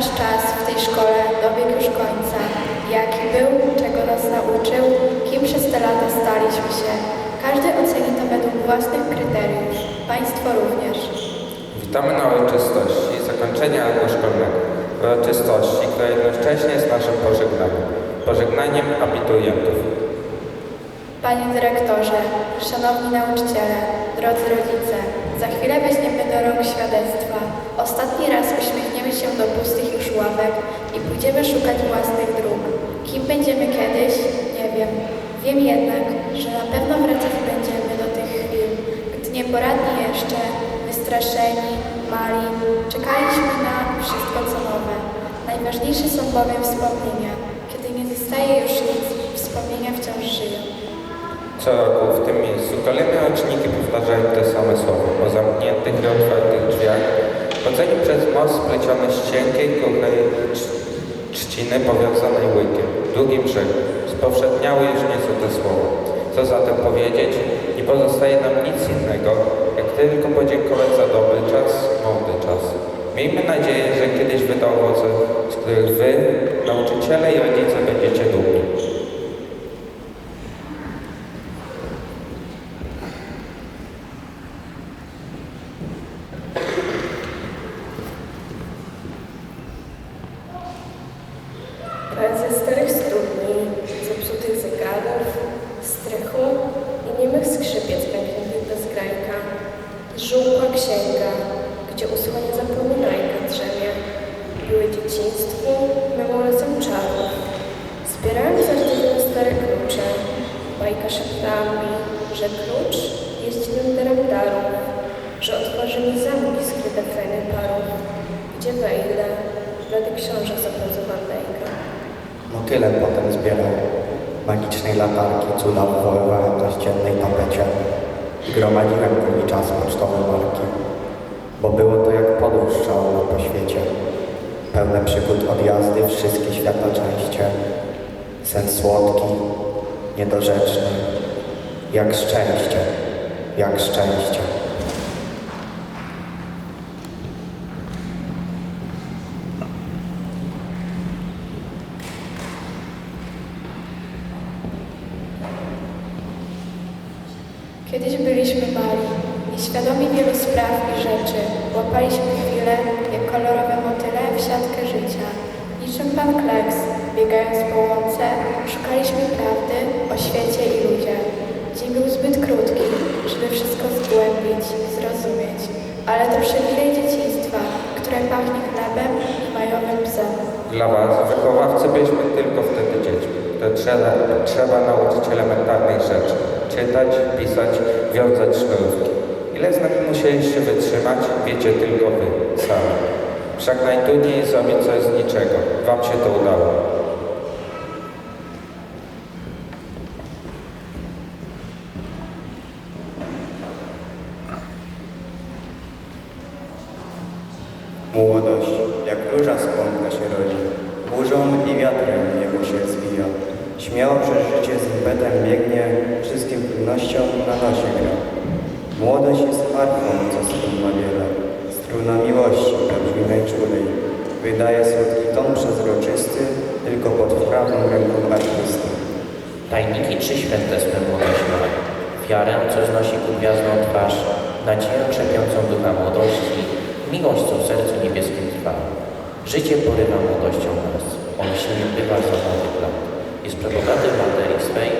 Nasz czas w tej szkole dobiegł już końca. Jaki był, czego nas nauczył, kim przez te lata staliśmy się. Każdy oceni to według własnych kryteriów. Państwo również. Witamy na uroczystości zakończenia roku szkolnego. Uroczystości, która jednocześnie jest naszym pożegnaniem. Pożegnaniem abiturientów. Panie dyrektorze, szanowni nauczyciele, drodzy rodzice, za chwilę weźmiemy do rąk świadectwa. Ostatni raz uśmiechniemy się do pustych już ławek i pójdziemy szukać własnych dróg. Kim będziemy kiedyś? Nie wiem. Wiem jednak, że na pewno wracać będziemy do tych chwil, gdy nieporadni jeszcze, wystraszeni, mali, czekaliśmy na wszystko co nowe. Najważniejsze są bowiem wspomnienia. Kiedy nie zostaje już nic, wspomnienia wciąż żyją. Co roku w tym miejscu kolejne roczniki powtarzają te same słowa o zamkniętych i otwartych drzwiach, chodzeniu przez most spleciony z cienkiej, cz- trzciny powiązanej łykiem, długim brzegiem. Spowszedniały już nieco te słowa. Co zatem powiedzieć? Nie pozostaje nam nic innego, jak tylko podziękować za dobry czas, mądry czas. Miejmy nadzieję, że kiedyś wyda owoce, z których wy, Że klucz jest nęderem darów, że otworzy mi zamki skryte w fajnych parów. Gdzie wejdę, blady książek zapracowała Wandejka. Motylem potem zbierał magicznej latarki, cuda wywoływałem na ściennej tapecie gromadziłem później czas pocztowe marki, bo było to jak podróż szalona po świecie, pełne przygód odjazdy, wszystkie świata częście, sen słodki, niedorzeczny, jak szczęście, jak szczęście. Kiedyś byliśmy mali, nieświadomi wielu spraw i rzeczy. Łapaliśmy chwile, jak kolorowe motyle w siatkę życia. Niczym pan Kleks, biegając po łące, szukaliśmy prawdy o świecie i ludziach. Był zbyt krótki, żeby wszystko zgłębić, zrozumieć. Ale to przywilej dzieciństwa, które pachnie chlebem i majowym psem. Dla Was, wychowawcy, byliśmy tylko wtedy dziećmi. To trzeba, trzeba nauczyć elementarnych rzeczy. Czytać, pisać, wiązać sznurówki. Ile z nami musieliście wytrzymać, wiecie tylko Wy, sami. Wszak najtrudniej jest zrobić coś z niczego. Wam się to udało. Młodość, jak róża skąpna się rodzi, burzą i wiatrem w niebo się zwija. Śmiało przez życie z impetem biegnie, trudnościom na nosie gra. Młodość jest harfą, co strun ma wiele, struna miłości prawdziwej czulej. Wydaje słodki ton przezroczysty, tylko pod wprawą ręką artysty. Tajniki trzy święte swe młodość ma. Wiarę, co znosi ku gwiazdom twarz, nadzieję trzepiącą ducha młodości, miłość, co w sercu niebieskim trwa. Życie porywa młodością nas, on silnie bywa za młodych lat. Jest przebogaty w materii swej,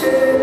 to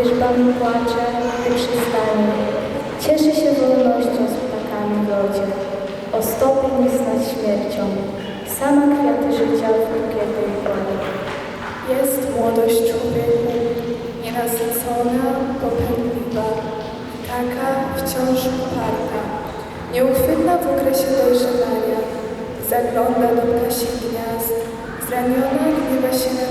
Pod wierzbami płacze, gdy przystanie. Cieszy się wolnością z ptakami w lodzie. O stopy nie znać śmiercią. Sama kwiaty życia w bukiety układa. Jest młodość człowieku, nienasycona, popędliwa, taka wciąż uparta, nieuchwytna w okresie dojrzewania, zagląda do ptasich gniazd, zraniona gniewa się na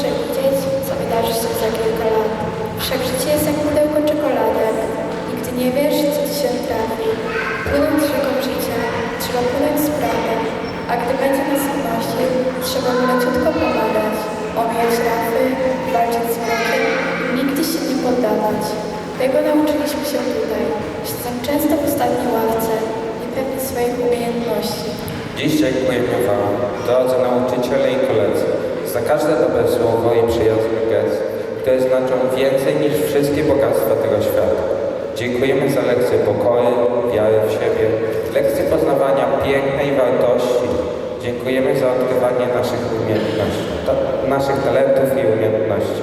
przewidzieć, co wydarzy się za kilka lat. Wszak życie jest jak pudełko czekoladek. Nigdy nie wiesz, co ci się trafi. Płynąc rzeką życia, trzeba płynąć z prawem. A gdy będzie nas unosił, trzeba mu leciutko pomagać. Omijać rafy, walczyć z mrokiem i nigdy się nie poddawać. Tego nauczyliśmy się tutaj. Siedzę często w ostatniej ławce, niepewni swoich umiejętności. Dziś dziękujemy Wam, drodzy nauczyciele i koledzy, za każde dobre słowo i przyjazny gest, które znaczą więcej niż wszystkie bogactwa tego świata. Dziękujemy za lekcję pokoju, wiary w siebie, lekcję poznawania pięknej wartości. Dziękujemy za odkrywanie naszych umiejętności, ta, naszych talentów i umiejętności.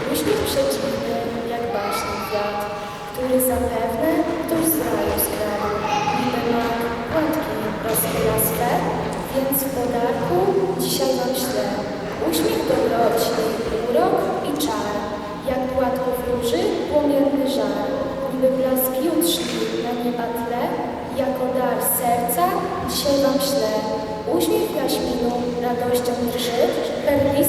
Jak baśni kwiat, który zapewne ktoś z raju skradł. Niby mak płatki rozchyla swe, więc w podarku dzisiaj wam ślę. Uśmiech dobroci, urok i czar, jak płatko wróży płomienny żar. Niby blask jutrzni na nieba tle, jako dar serca dzisiaj wam ślę. Uśmiech jaśminu radością drży, perliste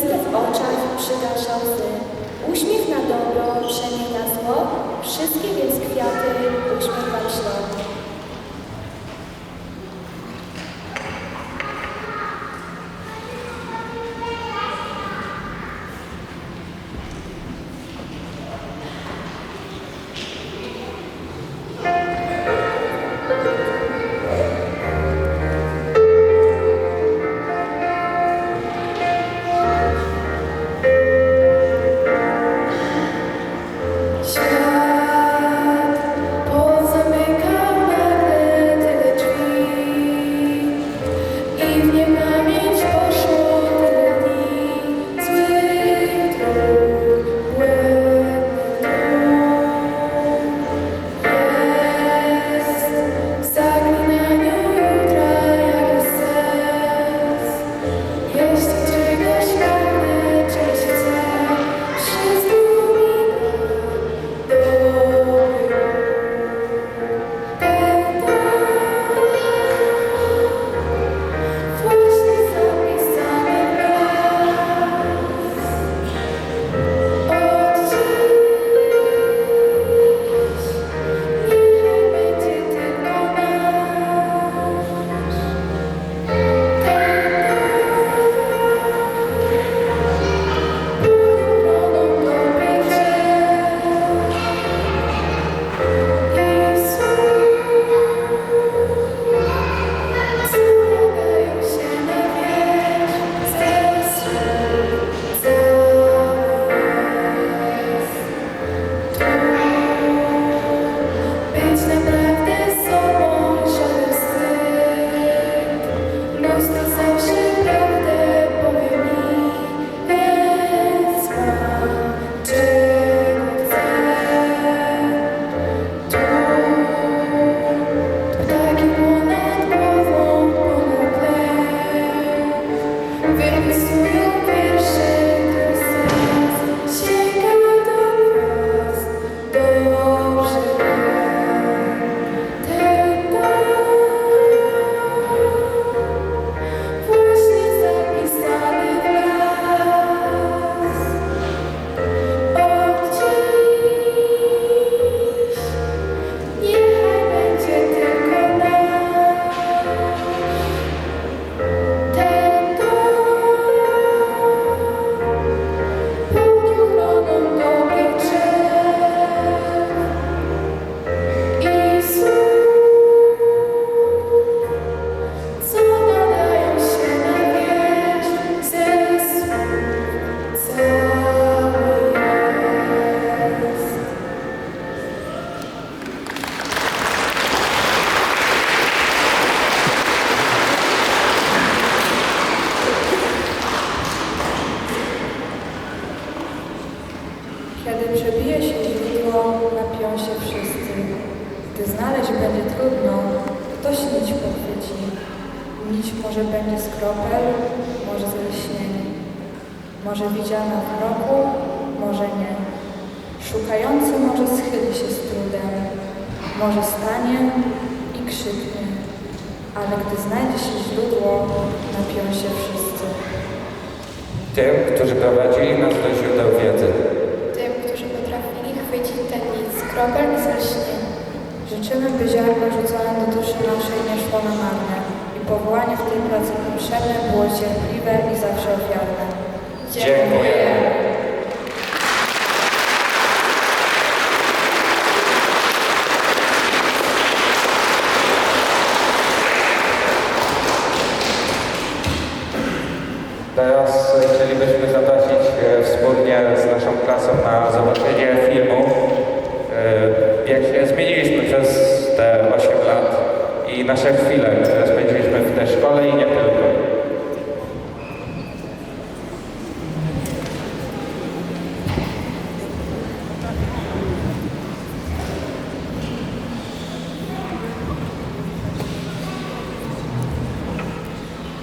Wtedy przebije się źródło, napią się wszyscy. Gdy znaleźć będzie trudno, ktoś nić pochwyci. Nić może będzie z kropel, może z. Może widziana w roku, może nie. Szukający może schyli się z trudem, może stanie i krzyknie. Ale gdy znajdzie się źródło, napią się wszyscy. Tym, którzy prowadzili nas potrzebne było cierpliwe i zawsze ofiarne. Dziękuję. Teraz chcielibyśmy zaprosić e, wspólnie z naszą klasą na zobaczenie filmu. E, Jak się zmieniliśmy przez te 8 lat i nasze chwile, które spędziliśmy w tej szkole i nie tylko.